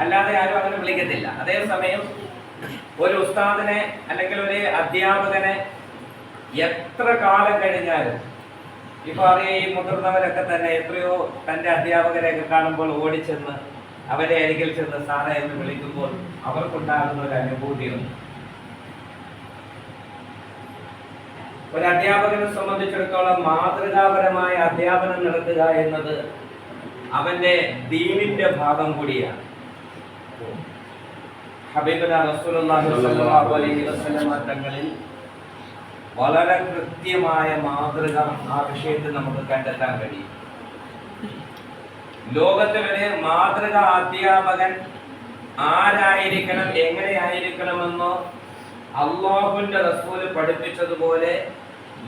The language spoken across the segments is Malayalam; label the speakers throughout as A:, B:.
A: അല്ലാതെ ആരും അങ്ങനെ വിളിക്കത്തില്ല. അതേസമയം ഒരു ഉസ്താദിനെ അല്ലെങ്കിൽ ഒരു അധ്യാപകനെ എത്ര കാലം കഴിഞ്ഞാലും ഇപ്പൊ അറിയാം ഈ മുതിർന്നവരൊക്കെ തന്നെ എത്രയോ തന്റെ അധ്യാപകരെയൊക്കെ കാണുമ്പോൾ ഓടിച്ചെന്ന് അവരെ അരികിൽ ചെന്ന് സാറേ എന്ന് വിളിക്കുമ്പോൾ അവർക്കുണ്ടാകുന്ന ഒരു അനുഭൂതിയുണ്ട്. ഒരു അധ്യാപകനെ സംബന്ധിച്ചിടത്തോളം മാതൃകാപരമായ അധ്യാപനം നടത്തുക എന്നത് അവന്റെ ദീനിന്റെ ഭാഗം കൂടിയാണ്. വളരെ കൃത്യമായ മാതൃക ആ വിഷയത്തിൽ നമുക്ക് കണ്ടെത്താൻ കഴിയും. ലോകത്തിലെ മാതൃക അധ്യാപകൻ ആരായിരിക്കണം എങ്ങനെയായിരിക്കണമെന്നോ അള്ളാഹുവിന്റെ റസൂൽ പഠിപ്പിച്ചതുപോലെ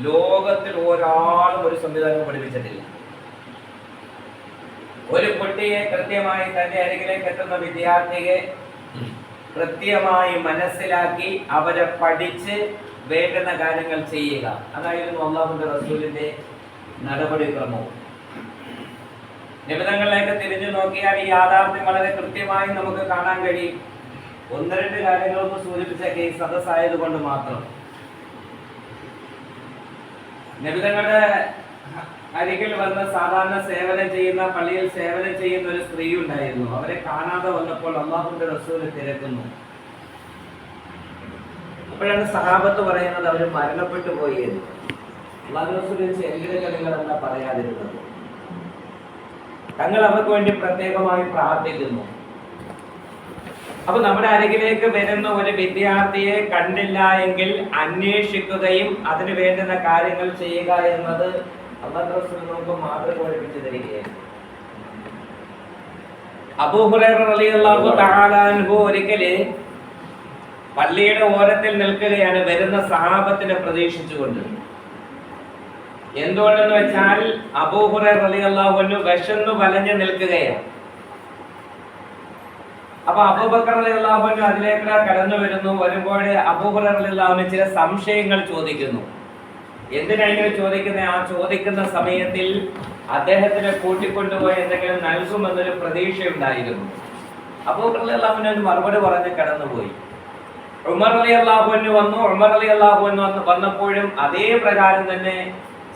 A: ലോകത്തിൽ ഒരാളും ഒരു സംവിധാനം പഠിപ്പിച്ചിട്ടില്ല. ഒരു കുട്ടിയെ കൃത്യമായി തന്റെ അരികിലേക്ക് എത്തുന്ന വിദ്യാർത്ഥിയെ കൃത്യമായി മനസ്സിലാക്കി അവരെ പഠിച്ച് വേണ്ടുന്ന കാര്യങ്ങൾ ചെയ്യുക. അതായിരുന്നു അള്ളാഹുന്റെ റസൂലിന്റെ നടപടിക്രമവും. നിമിതങ്ങളിലേക്ക് തിരിഞ്ഞു നോക്കിയാൽ ഈ യാഥാർത്ഥ്യം വളരെ കൃത്യമായി നമുക്ക് കാണാൻ കഴിയും. ഒന്ന് രണ്ട് കാര്യങ്ങളൊന്ന് സൂചിപ്പിച്ച കേസ് സദസ്സായതുകൊണ്ട് മാത്രം. നിമിതങ്ങളുടെ അരികിൽ വന്ന് സാധാരണ സേവനം ചെയ്യുന്ന പള്ളിയിൽ സേവനം ചെയ്യുന്ന ഒരു സ്ത്രീ ഉണ്ടായിരുന്നു അവരെ കാണാതെ വന്നപ്പോൾ അള്ളാഹുന്റെ റസൂൽ തിരക്കുന്നു. അപ്പോഴാണ് സഹാബത്ത് പറയുന്നത് അവർ മരണപ്പെട്ടു പോയി എന്ന്. അള്ളാഹു റസൂൽ എന്തിനൊക്കെ എന്താ പറയാതിരുന്നത്? തങ്ങൾ അവർക്ക് വേണ്ടി പ്രത്യേകമായി പ്രാർത്ഥിക്കുന്നു. അപ്പൊ നമ്മുടെ അരികിലേക്ക് വരുന്ന ഒരു വിദ്യാർത്ഥിയെ കണ്ടില്ല എങ്കിൽ അന്വേഷിക്കുകയും അതിന് വേണ്ടുന്ന കാര്യങ്ങൾ ചെയ്യുക എന്നത് പള്ളിയുടെ ഓരത്തിൽ നിൽക്കുകയാണ് വരുന്ന സഹാബത്തിനെ പ്രതീക്ഷിച്ചുകൊണ്ട്. എന്തുകൊണ്ടെന്ന് വെച്ചാൽ അബൂഹുറ റളിയല്ലാഹു അൻഹു വിശന്നു വലഞ്ഞു നിൽക്കുകയാണ്. അപ്പൊ അബൂബക്കർ റളിയല്ലാഹു അൻഹു അതിലേക്ക് കടന്നു വരുന്നു. വരുമ്പോൾ അബൂഹുറൈറ അലി ചില സംശയങ്ങൾ ചോദിക്കുന്നു. എന്തിനാണ് ചോദിക്കുന്നത് ആ ചോദിക്കുന്ന സമയത്തിൽ അദ്ദേഹത്തിനെ കൂട്ടിക്കൊണ്ടുപോയി എന്തെങ്കിലും നൽകുമെന്നൊരു പ്രതീക്ഷ ഉണ്ടായിരുന്നു അപ്പോൾ അൻഹു അതിന് മറുപടി പറഞ്ഞ് കടന്നുപോയി. ഉമർ അലി അള്ളാഹുവിന് വന്നു. ഉമർ അലി അള്ളാഹുവിന് വന്ന് വന്നപ്പോഴും അതേ പ്രകാരം തന്നെ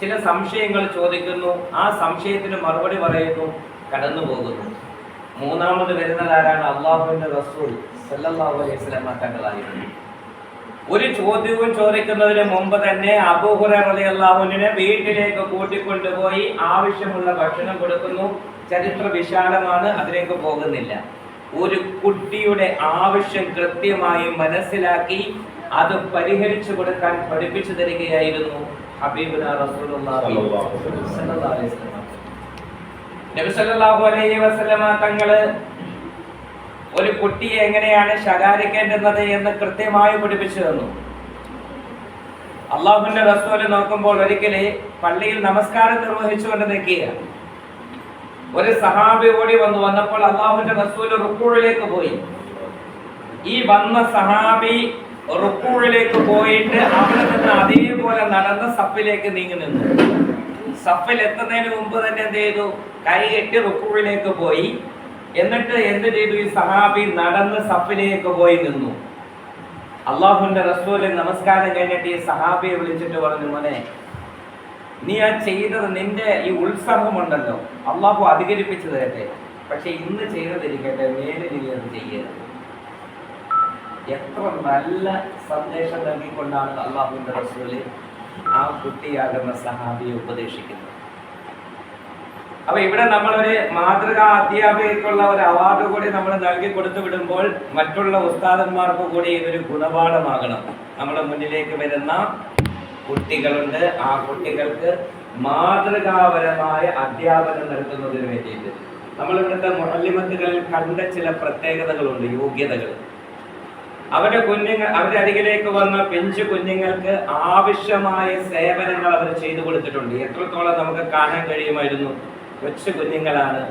A: ചില സംശയങ്ങൾ ചോദിക്കുന്നു. ആ സംശയത്തിന് മറുപടി പറയുന്നു. കടന്നു പോകുന്നു മൂന്നാമത് വരുന്നതാരാണ് അള്ളാഹുവിന്റെ റസൂൽ സല്ലല്ലാഹു അലൈഹി വസല്ലമ തങ്ങളായിരുന്നു. ഒരു ചോദ്യവും ചോദിക്കുന്നതിന് മുമ്പ് തന്നെ അബൂഹുറ അലി അള്ളാഹുവിനെ വീട്ടിലേക്ക് കൂട്ടിക്കൊണ്ടുപോയി ആവശ്യമുള്ള ഭക്ഷണം കൊടുക്കുന്നു ചരിത്ര വിശാലമാണ് അതിലേക്ക് പോകുന്നില്ല ഒരു കുട്ടിയുടെ ആവശ്യം കൃത്യമായി മനസ്സിലാക്കി അത് പരിഹരിച്ചു കൊടുക്കാൻ പഠിപ്പിച്ചു തരികയായിരുന്നു റസൂലുള്ളാഹി. നബി സല്ലല്ലാഹു അലൈഹി വസല്ലമ തങ്ങൾ ഒരു കുട്ടിയെ എങ്ങനെയാണ് ശകാരിക്കേണ്ടുന്നത് എന്ന് കൃത്യമായി പഠിപ്പിച്ചു തന്നു. അള്ളാഹുവിന്റെ റസൂൽ നോക്കുമ്പോൾ ഒരിക്കലെ പള്ളിയിൽ നമസ്കാരം നിർവഹിച്ചുകൊണ്ട് നിൽക്കുക ഒരു സഹാബി ഓടി വന്നു. വന്നപ്പോൾ അള്ളാഹുവിന്റെ റസൂൽ റുക്കൂഴിലേക്ക് പോയി. ഈ വന്ന സഹാബി റുക്കൂഴിലേക്ക് പോയിട്ട് അവിടെ നിന്ന് അതേപോലെ നടന്ന് സഫിലേക്ക് നീങ്ങി നിന്നു. സഫിൽ എത്തുന്നതിന് മുമ്പ് തന്നെ എന്ത് ചെയ്തു? കൈ കെട്ടി റുക്കൂഴിലേക്ക് പോയി. എന്നിട്ട് എന്ത് ചെയ്തു ഈ സഹാബി നടന്ന് സഫിലേക്ക് പോയി നിന്നു. അള്ളാഹുവിന്റെ റസൂൽ നമസ്കാരം കഴിഞ്ഞിട്ട് ഈ സഹാബിയെ വിളിച്ചിട്ട് പറഞ്ഞു മോനെ നീ ആ ചെയ്തത് നിന്റെ ഈ ഉത്സാഹമുണ്ടല്ലോ അള്ളാഹു അധികരിപ്പിച്ചു തരട്ടെ. പക്ഷെ ഇന്ന് ചെയ്തതിരിക്കട്ടെ നേരെ നീ അത് ചെയ്യരുത്. എത്ര നല്ല സന്ദേശം നൽകിക്കൊണ്ടാണ് അള്ളാഹുവിന്റെ റസൂൽ ആ കുട്ടിയാകുന്ന സഹാബിയെ ഉപദേശിക്കുന്നത്. അപ്പൊ ഇവിടെ നമ്മൾ ഒരു മാതൃകാ അധ്യാപികയ്ക്കുള്ള ഒരു അവാർഡ് കൂടി നമ്മൾ നൽകി കൊടുത്തു വിടുമ്പോൾ മറ്റുള്ള ഉസ്താദന്മാർക്ക് കൂടി ഇതൊരു ഗുണപാഠമാകണം. നമ്മുടെ മുന്നിലേക്ക് വരുന്ന കുട്ടികളുണ്ട്. ആ കുട്ടികൾക്ക് മാതൃകാപരമായ അധ്യാപനം നൽകുന്നതിന് വേണ്ടിയിട്ട്. നമ്മൾ ഇവിടുത്തെ മുഹല്ലിമത്തുകളിൽ കണ്ട ചില പ്രത്യേകതകളുണ്ട് യോഗ്യതകൾ. അവരുടെ കുഞ്ഞുങ്ങൾ അവരുടെ അരികിലേക്ക് വന്ന പെഞ്ചു കുഞ്ഞുങ്ങൾക്ക് ആവശ്യമായ സേവനങ്ങൾ അവർ ചെയ്തു കൊടുത്തിട്ടുണ്ട്. എത്രത്തോളം നമുക്ക് കാണാൻ കഴിയുമായിരുന്നു? കൊച്ചു കുഞ്ഞുങ്ങളാണ്.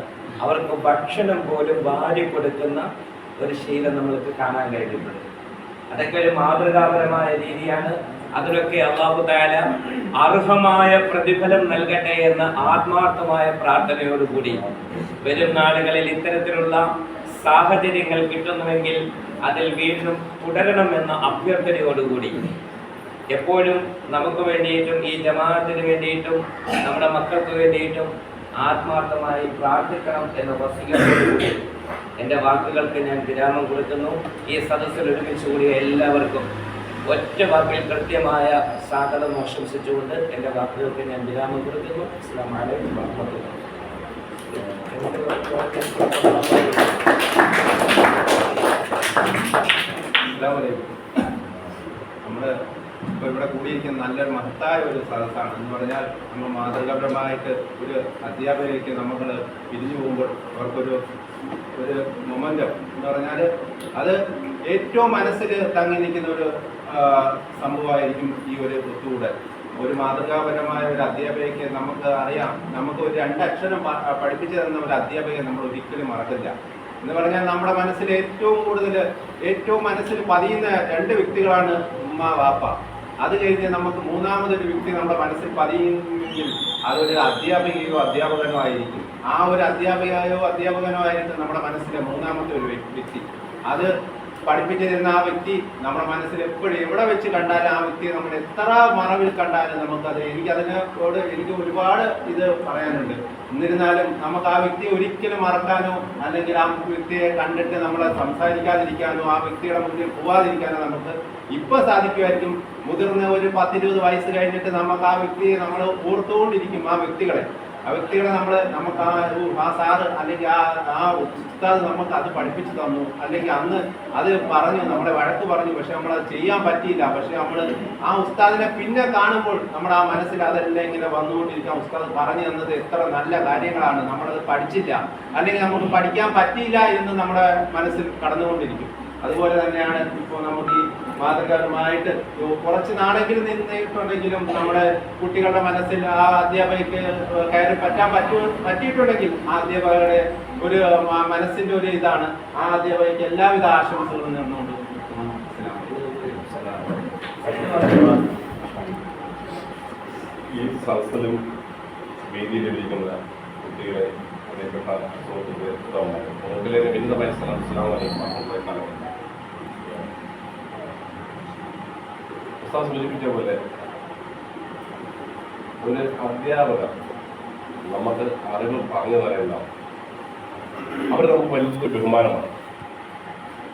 A: അവർക്ക് ഭക്ഷണം പോലും വാരി കൊടുക്കുന്ന ഒരു ശീലം നമ്മൾക്ക് കാണാൻ കഴിഞ്ഞിട്ടുണ്ട്. അതൊക്കെ ഒരു മാതൃകാപരമായ രീതിയാണ്. അതിനൊക്കെ അള്ളാഹു താല അർഹമായ പ്രതിഫലം നൽകട്ടെ എന്ന ആത്മാർത്ഥമായ പ്രാർത്ഥനയോടുകൂടി വരും നാളുകളിൽ ഇത്തരത്തിലുള്ള സാഹചര്യങ്ങൾ കിട്ടുന്നുവെങ്കിൽ അതിൽ വീണ്ടും തുടരണമെന്ന അഭ്യർത്ഥനയോടുകൂടി എപ്പോഴും നമുക്ക് വേണ്ടിയിട്ടും ഈ ജമാഅത്തിന് വേണ്ടിയിട്ടും നമ്മുടെ മക്കൾക്ക് വേണ്ടിയിട്ടും ആത്മാർത്ഥമായി പ്രാർത്ഥിക്കണം എന്ന വസികയോടുകൂടി എന്റെ വാക്കുകൾക്ക് ഞാൻ വിരാമം കൊടുക്കുന്നു. ഈ സദസ്സിൽ ഒരുമിച്ച് കൂടിയ എല്ലാവർക്കും ഒറ്റ വാക്കിൽ കൃത്യമായ സാധനം ആശംസിച്ചുകൊണ്ട് എന്റെ വാക്കുകൾക്ക് ഞാൻ വിരാമം കൊടുക്കുന്നു. വാഹമത്തുള്ളാഹി
B: ഇപ്പൊ ഇവിടെ കൂടിയിരിക്കുന്ന നല്ലൊരു മഹത്തായ ഒരു സദസ്സാണ്. എന്ന് പറഞ്ഞാൽ നമ്മൾ മാതൃകാപരമായിട്ട് ഒരു അധ്യാപകയിലേക്ക് നമ്മൾ പിരിഞ്ഞു പോകുമ്പോൾ അവർക്കൊരു ഒരു മൊമെന്റം എന്ന് പറഞ്ഞാൽ അത് ഏറ്റവും മനസ്സിൽ തങ്ങി നിൽക്കുന്ന ഒരു സംഭവമായിരിക്കും ഈ ഒരു ഒത്തുകൂടൽ. ഒരു മാതൃകാപരമായ ഒരു അധ്യാപകയ്ക്ക് നമുക്ക് അറിയാം. നമുക്ക് ഒരു രണ്ടക്ഷരം പഠിപ്പിച്ചു തന്ന ഒരു അധ്യാപകയെ നമ്മൾ ഒരിക്കലും മറക്കില്ല. എന്ന് പറഞ്ഞാൽ നമ്മുടെ മനസ്സിൽ ഏറ്റവും കൂടുതൽ ഏറ്റവും മനസ്സിൽ പതിയുന്ന രണ്ട് വ്യക്തികളാണ് ഉമ്മ വാപ്പ. അത് കഴിഞ്ഞ് നമുക്ക് മൂന്നാമതൊരു വ്യക്തി നമ്മുടെ മനസ്സിൽ പതിയുമെങ്കിൽ അതൊരു അധ്യാപികയോ അധ്യാപകനോ ആയിരിക്കും. ആ ഒരു അധ്യാപികയോ അധ്യാപകനോ ആയിരിക്കും നമ്മുടെ മനസ്സിലെ മൂന്നാമത്തെ ഒരു വ്യക്തി. അത് പഠിപ്പിച്ചു തരുന്ന ആ വ്യക്തി നമ്മുടെ മനസ്സിൽ എപ്പോഴും എവിടെ വെച്ച് കണ്ടാലും ആ വ്യക്തിയെ നമ്മൾ എത്ര മറവിൽ കണ്ടാലും നമുക്കത് എനിക്ക് അതിനോട് എനിക്ക് ഒരുപാട് ഇത് പറയാനുണ്ട്. എന്നിരുന്നാലും നമുക്ക് ആ വ്യക്തിയെ ഒരിക്കലും മറക്കാനോ അല്ലെങ്കിൽ ആ വ്യക്തിയെ കണ്ടിട്ട് നമ്മളെ സംസാരിക്കാതിരിക്കാനോ ആ വ്യക്തിയുടെ മുന്നിൽ പോവാതിരിക്കാനോ നമുക്ക് ഇപ്പൊ സാധിക്കുമായിരിക്കും. മുതിർന്ന ഒരു പത്തിരുപത് വയസ്സ് കഴിഞ്ഞിട്ട് നമുക്ക് ആ വ്യക്തിയെ നമ്മൾ ഓർത്തുകൊണ്ടിരിക്കും ആ വ്യക്തികളെ. ആ വ്യക്തികളെ നമ്മൾ നമുക്ക് ആ ആ സാറ് അല്ലെങ്കിൽ ആ ആ ഉസ്താദ് നമുക്ക് അത് പഠിപ്പിച്ചു തന്നു. അല്ലെങ്കിൽ അന്ന് അത് പറഞ്ഞു നമ്മളെ വഴക്ക് പറഞ്ഞു. പക്ഷെ നമ്മൾ അത് ചെയ്യാൻ പറ്റിയില്ല. പക്ഷെ നമ്മൾ ആ ഉസ്താദിനെ പിന്നെ കാണുമ്പോൾ നമ്മുടെ ആ മനസ്സിൽ അതെല്ലാം ഇങ്ങനെ വന്നുകൊണ്ടിരിക്കാം. ഉസ്താദ് പറഞ്ഞു തന്നത് എത്ര നല്ല കാര്യങ്ങളാണ്. നമ്മളത് പഠിച്ചില്ല. അല്ലെങ്കിൽ നമുക്ക് പഠിക്കാൻ പറ്റിയില്ല എന്ന് നമ്മുടെ മനസ്സിൽ കടന്നുകൊണ്ടിരിക്കും. അതുപോലെ തന്നെയാണ് ഇപ്പോൾ നമുക്ക് ഈ മാതൃകാപരമായിട്ട് കുറച്ച് നാളെങ്കിലും നിന്നിട്ടുണ്ടെങ്കിലും നമ്മുടെ കുട്ടികളുടെ മനസ്സിൽ ആ അധ്യാപകയ്ക്ക് കയറി പറ്റാൻ പറ്റു പറ്റിയിട്ടുണ്ടെങ്കിൽ ആ അധ്യാപകരുടെ ഒരു മനസ്സിന്റെ ഒരു ഇതാണ്. ആ അധ്യാപകയ്ക്ക് എല്ലാവിധ ആശംസകളും നിന്നുകൊണ്ട്
C: ഈ സദസ്സിലും വേദിയിലും ഇരിക്കുന്ന കുട്ടികളെ പ്രിയപ്പെട്ട സുഹൃത്തുക്കളെ വിനീതമായ സ്ഥലം ഇസ്ലാം സൂചിപ്പിച്ച പോലെ ഒരു അധ്യാപകർ നമുക്ക് അറിവ് പറഞ്ഞു തരേണ്ട അവർ നമുക്ക് വലിയ ബഹുമാനമാണ്.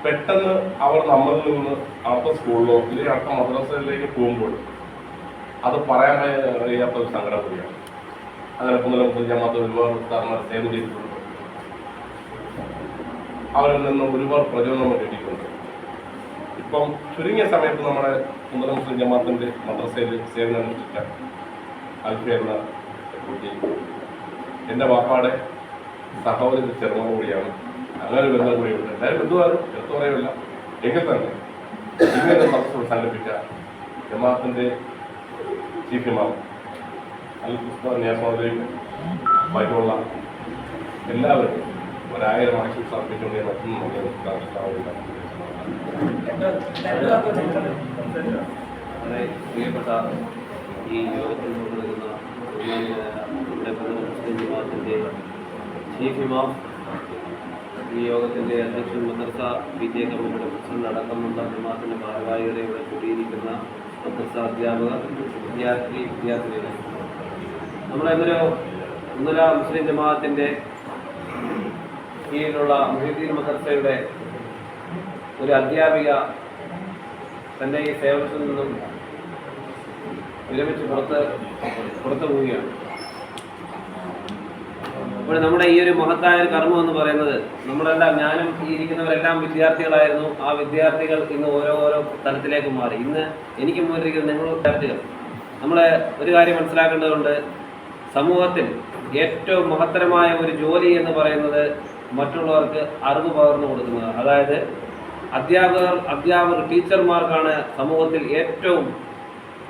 C: പെട്ടെന്ന് അവർ നമ്മളിൽ നിന്ന് അടുത്ത സ്കൂളിലോ അല്ലെങ്കിൽ അടുത്ത മദ്രസയിലേക്ക് പോകുമ്പോൾ അത് പറയാൻ കഴിയാത്ത ഒരു സങ്കടം കൂടിയാണ്. അങ്ങനെ കുന്നലം ജമാഅത്ത് ഒരുപാട് ഉസ്താദന്മാർ സേവ ചെയ്തിട്ടുണ്ട് അവരിൽ നിന്ന് ഒരുപാട് പ്രചോദനം കിട്ടിയിട്ടുണ്ട് ഇപ്പം ചുരുങ്ങിയ സമയത്ത് നമ്മുടെ കുന്നലം മുസ്ലിം ജമാഅത്തിന്റെ മദ്രസയിൽ സേവനം അനുഷ്ഠിച്ച അൽഫി എന്ന കുട്ടി. എന്റെ വാപ്പാടെ സഹോദരി ചെറുമ കൂടിയാണ്. അങ്ങനെ ബന്ധം കൂടിയുണ്ട് എല്ലാവരും ബന്ധുവാരും എടുത്തു പറയില്ല എങ്കിൽ തന്നെ ഇങ്ങനെ മദ്രസ സംഘടിപ്പിച്ച ജമാഅത്തിന്റെ ചീഫ് ഇമാം അൽ ഉസ്മാൻ മറ്റുള്ള എല്ലാവരും ഒരായിരം ആശംസ അർപ്പിച്ചുകൊണ്ട് മറ്റൊന്നും നന്ദി
D: വളരെ പ്രിയപ്പെട്ട ഈ യോഗത്തിൽ പങ്കെടുക്കുന്ന നമ്മുടെ മുസ്ലിം ജമാഅത്തിന്റെ ചീഫ് ഇമാം ഈ യോഗത്തിന്റെ അധ്യക്ഷൻ മദ്രസ എ കമ്മിറ്റിയുടെ പ്രസിഡന്റ് അടക്കമുള്ള ജമാഅത്തിന്റെ ഭാരവാഹികളെ ഇവിടെ കൂടിയിരിക്കുന്ന മദ്രസ അധ്യാപകർ വിദ്യാർത്ഥി വിദ്യാർത്ഥികളെ നമ്മുടെ ഒന്നര മുസ്ലിം ജമാഅത്തിന്റെ കീഴിലുള്ള മൊഹീദ്ദീൻ മദ്രസയുടെ ഒരു അധ്യാപിക തന്റെ ഈ സേവനത്തിൽ നിന്നും വിരമിച്ച് പുറത്ത് പുറത്തു പോവുകയാണ്. അപ്പോൾ നമ്മുടെ ഈ ഒരു മഹത്തായ ഒരു കർമ്മം എന്ന് പറയുന്നത് നമ്മളെല്ലാം ഞാനും ഈ ഇരിക്കുന്നവരെല്ലാം വിദ്യാർത്ഥികളായിരുന്നു. ആ വിദ്യാർത്ഥികൾ ഇന്ന് ഓരോ ഓരോ തലത്തിലേക്ക് മാറി. ഇന്ന് എനിക്ക് മുന്നിലിരിക്കുന്ന നിങ്ങൾ വിദ്യാർത്ഥികൾ. നമ്മൾ ഒരു കാര്യം മനസ്സിലാക്കേണ്ടതുണ്ട്. സമൂഹത്തിൽ ഏറ്റവും മഹത്തരമായ ഒരു ജോലി എന്ന് പറയുന്നത് മറ്റുള്ളവർക്ക് അറിവ് പകർന്നു കൊടുക്കുന്നത്. അതായത് അധ്യാപകർ അധ്യാപകർ ടീച്ചർമാർക്കാണ് സമൂഹത്തിൽ ഏറ്റവും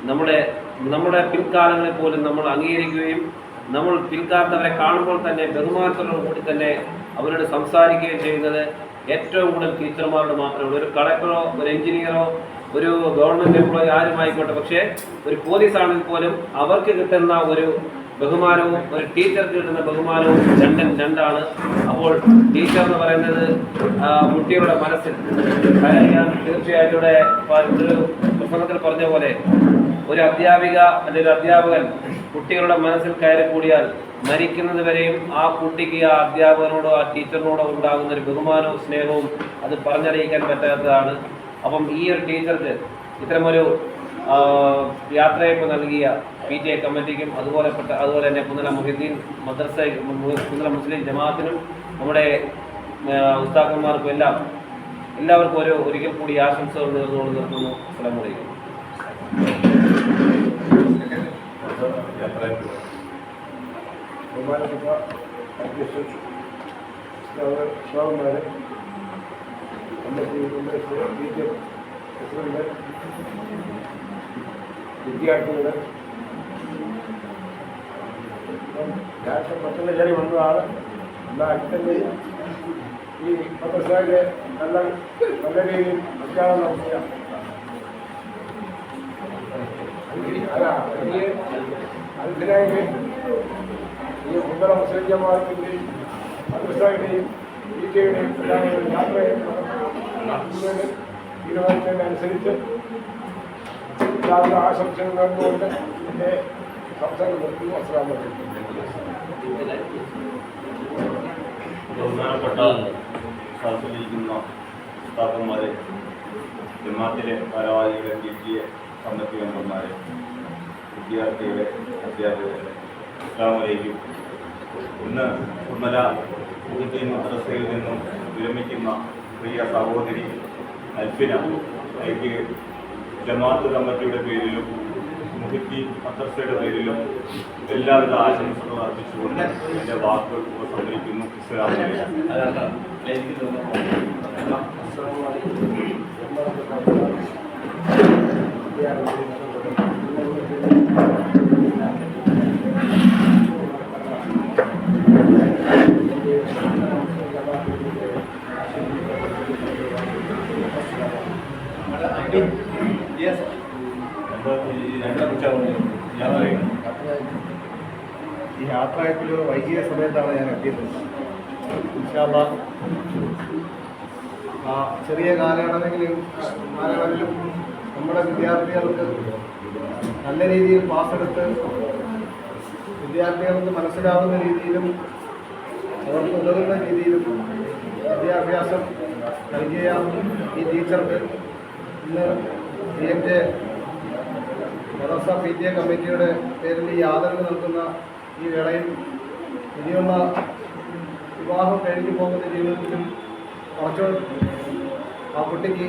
D: നമ്മുടെ നമ്മുടെ പിൽക്കാലങ്ങളിൽ പോലും നമ്മൾ അംഗീകരിക്കുകയും നമ്മൾ പിൻകാലത്തവരെ കാണുമ്പോൾ തന്നെ ബഹുമാനത്തോടു കൂടി തന്നെ അവരോട് സംസാരിക്കുകയും ചെയ്യുന്നത് ഏറ്റവും കൂടുതൽ ടീച്ചർമാരോട് മാത്രമേ ഒരു കളക്ടറോ ഒരു എഞ്ചിനീയറോ ഒരു ഗവൺമെന്റ് എംപ്ലോയി ആരും ആയിക്കോട്ടെ പക്ഷേ ഒരു പോലീസാണെങ്കിൽ പോലും അവർക്ക് കിട്ടുന്ന ഒരു ബഹുമാനവും ഒരു ടീച്ചർക്ക് കിട്ടുന്ന ബഹുമാനവും രണ്ടും രണ്ടാണ്. അപ്പോൾ ടീച്ചർ എന്ന് പറയുന്നത് കുട്ടികളുടെ മനസ്സിൽ. ഞാൻ തീർച്ചയായിട്ടും ഇവിടെ പ്രസംഗത്തിൽ പറഞ്ഞ പോലെ ഒരു അധ്യാപിക അല്ലെങ്കിൽ അധ്യാപകൻ കുട്ടികളുടെ മനസ്സിൽ കയറി കൂടിയാൽ മരിക്കുന്നത് വരെയും ആ കുട്ടിക്ക് ആ അധ്യാപകനോടോ ആ ടീച്ചറിനോടോ ഉണ്ടാകുന്ന ഒരു ബഹുമാനവും സ്നേഹവും അത് പറഞ്ഞറിയിക്കാൻ പറ്റാത്തതാണ്. അപ്പം ഈ ഒരു ടീച്ചർക്ക് ഇത്തരമൊരു യാത്രയപ്പ് നൽകിയ പി ടി എ കമ്മിറ്റിക്കും അതുപോലെ അതുപോലെ തന്നെ കുന്നല മുഹിദ്ദീൻ മദ്രസ കുന്നല മുസ്ലിം ജമാഅത്തിനും നമ്മുടെ ഉസ്താക്കന്മാർക്കും എല്ലാം എല്ലാവർക്കും ഒരു ഒരിക്കൽ കൂടി ആശംസകൾ നേർന്നുകൊണ്ട് നിർത്തുന്നു. അലൈക്കും.
E: ബഹുമാനപ്പെട്ട അധ്യക്ഷൻ സ്വാമിമാരെ കമ്മിറ്റിയുടെ ബി ജെ ഞാൻ പെട്ടെന്ന് കയറി വന്നതാണ് എന്നാൽ അടുത്തന്നെ ഈ മദ്രസയിലെ നല്ല നല്ല രീതിയിൽ പ്രചാരണം നടത്തിയ അല്ല ഈ അതിനായിട്ട് ഈ മുതല മുസ്ലിം ജമാഅത്തിന്റെയും മദ്രസയുടെയും പി കെയുടെയും എല്ലാം ഒരു യാത്രയെ നടത്തുന്നതിന് തീരുമാനിച്ചതിനനുസരിച്ച് എല്ലാവരും ആശംസകൾ നേർന്നുകൊണ്ട് എന്റെ സംസാരം നിർത്തി. വലൈക്കും
F: ബഹുമാനപ്പെട്ട സദസ്സിലിരിക്കുന്ന സ്ഥാപന്മാരെ ജമാത്തിലെ ഭാരവാഹികളെ പി ടി എ കമ്മിറ്റി മെമ്പർമാരെ വിദ്യാർത്ഥികളെ അധ്യാപകരെ ഇസ്ലാമലേക്കും ഇന്ന് കുന്നല മുഹദ്ദീൻ മദ്രസയിൽ നിന്നും വിരമിക്കുന്ന പ്രിയ സഹോദരി അൽഫിന എനിക്ക് ജമാഅത്ത് കമ്മിറ്റിയുടെ പേരിലും മുഹിത്തി മദ്രസയുടെ പേരിലും എല്ലാവിധ ആശംസകളും അർപ്പിച്ചുകൊണ്ട് എന്റെ വാക്കുകൾ ഉപസംഹരിക്കുന്നു. ഇസ്ലാം
E: ഈ യാത്രയപ്പിൽ വൈകിയ സമയത്താണ് ഞാൻ എത്തിയത്. ഇൻഷാല്ല ആ ചെറിയ കാലയളവെങ്കിലും കാലയളവിലും നമ്മുടെ വിദ്യാർത്ഥികൾക്ക് നല്ല രീതിയിൽ പാസ്സെടുത്ത് വിദ്യാർത്ഥികൾക്ക് മനസ്സിലാവുന്ന രീതിയിലും അവർക്ക് ഉതകുന്ന രീതിയിലും വിദ്യാഭ്യാസം നൽകിയ ഈ ടീച്ചർക്ക് ഇന്ന് പി മദർസ പി ടി എ കമ്മിറ്റിയുടെ പേരിൽ ഈ ആദരവ് നൽകുന്ന ഈ വേളയിൽ ഇനിയുള്ള വിവാഹം കഴിഞ്ഞു പോകുന്ന ജീവിതത്തിലും കുറച്ച് ആ കുട്ടിക്ക്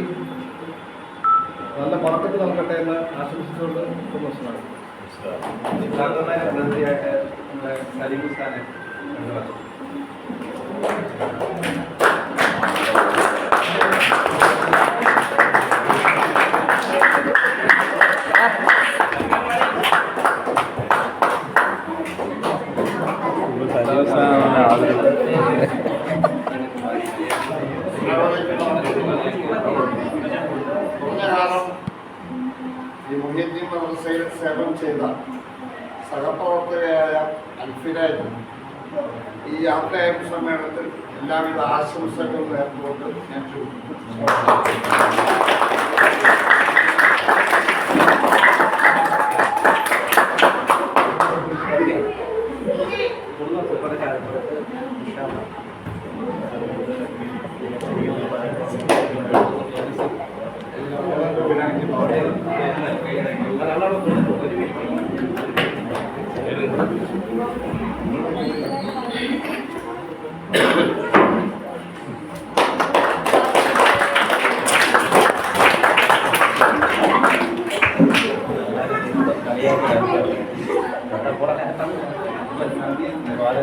E: നല്ല പറക്കത്ത് നൽകട്ടെ എന്ന് ആശംസിച്ചുകൊണ്ട്
B: ഉസ്താദന്മാരെ പ്രതിനിധിയായിട്ട് നമ്മുടെ സലീം കൊണ്ടുവന്നു.
E: കാലം ഈ മുഹ്യദ്ദീൻ മദ്രസയിൽ സേവനം ചെയ്ത സഹപ്രവർത്തകയായ അൽഫിനായിട്ട് ഈ യാത്രയപ്പ് സമ്മേളനത്തിൽ എല്ലാവിധ ആശംസകളും നേർന്നുകൊണ്ട് ഞാൻ ചോദിക്കുന്നു
C: മോനെ അങ്ങോട്ട്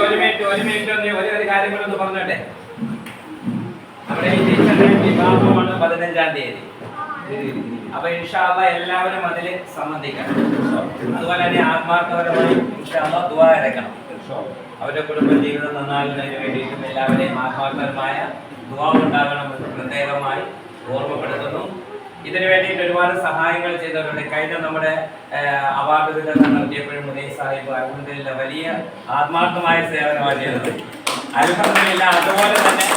A: ഒരു മിനിറ്റ് ഒരു മിനിറ്റ്. ഒന്ന് ഒരു ഒരു കാര്യം കൂടെ ഒന്ന് പറഞ്ഞോട്ടെ നമ്മുടെ ഈ ടീച്ചറുടെ വിവാഹമാണ് പതിനഞ്ചാം തീയതി അപ്പൊ ഇൻഷാല്ല എല്ലാവരും അതിൽ സംബന്ധിക്കണം അതുപോലെ തന്നെ ആത്മാർത്ഥപരമായി ഇൻഷാല്ല ദുവാ ഇറക്കണം അവരുടെ കുടുംബ ജീവിതം നന്നാകുന്നതിന് വേണ്ടിയിട്ടും എല്ലാവരെയും ആത്മാർത്ഥപരമായ ദുവാ ഉണ്ടാകണമെന്ന് പ്രത്യേകമായി ഓർമ്മപ്പെടുത്തുന്നു. ഇതിനു വേണ്ടിയിട്ട് ഒരുപാട് സഹായങ്ങൾ ചെയ്തവരുണ്ട്. കഴിഞ്ഞ നമ്മുടെ അവാർഡ് വിതരണം നടത്തിയപ്പോഴും ഉദയ സാഹിബ് അരുണിന്റെ വലിയ ആത്മാർത്ഥമായ സേവനമാണ് ചെയ്തത്. അതുപോലെ തന്നെ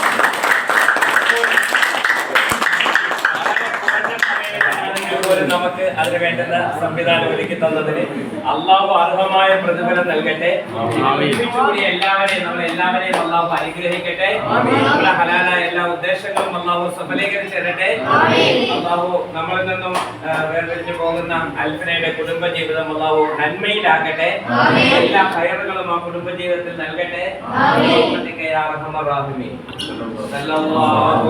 A: നമുക്ക് അതിന് വേണ്ടുന്ന സംവിധാനം ഒരുക്കി തന്നതിന് അള്ളാഹു അർഹമായ പ്രതിഫലം നൽകട്ടെ. എല്ലാവരെയും നമ്മൾ എല്ലാവരെയും അള്ളാഹു അനുഗ്രഹിക്കട്ടെ. നമ്മുടെ ഹലാലായ എല്ലാ ഉദ്ദേശങ്ങളും അള്ളാഹു സഫലീകരിച്ചിരട്ടെ അള്ളാഹു നമ്മളിൽ നിന്നും വേർതിരിഞ്ഞു പോകുന്ന അൽഫനയുടെ കുടുംബ ജീവിതം അള്ളാഹു നന്മയിലാക്കട്ടെ എല്ലാ ഹയറുകളും ആ കുടുംബ ജീവിതത്തിൽ നൽകട്ടെ ബഹുമതിക്ക് യാ അർഹമർ റാഹിമീൻ. സല്ലല്ലാഹു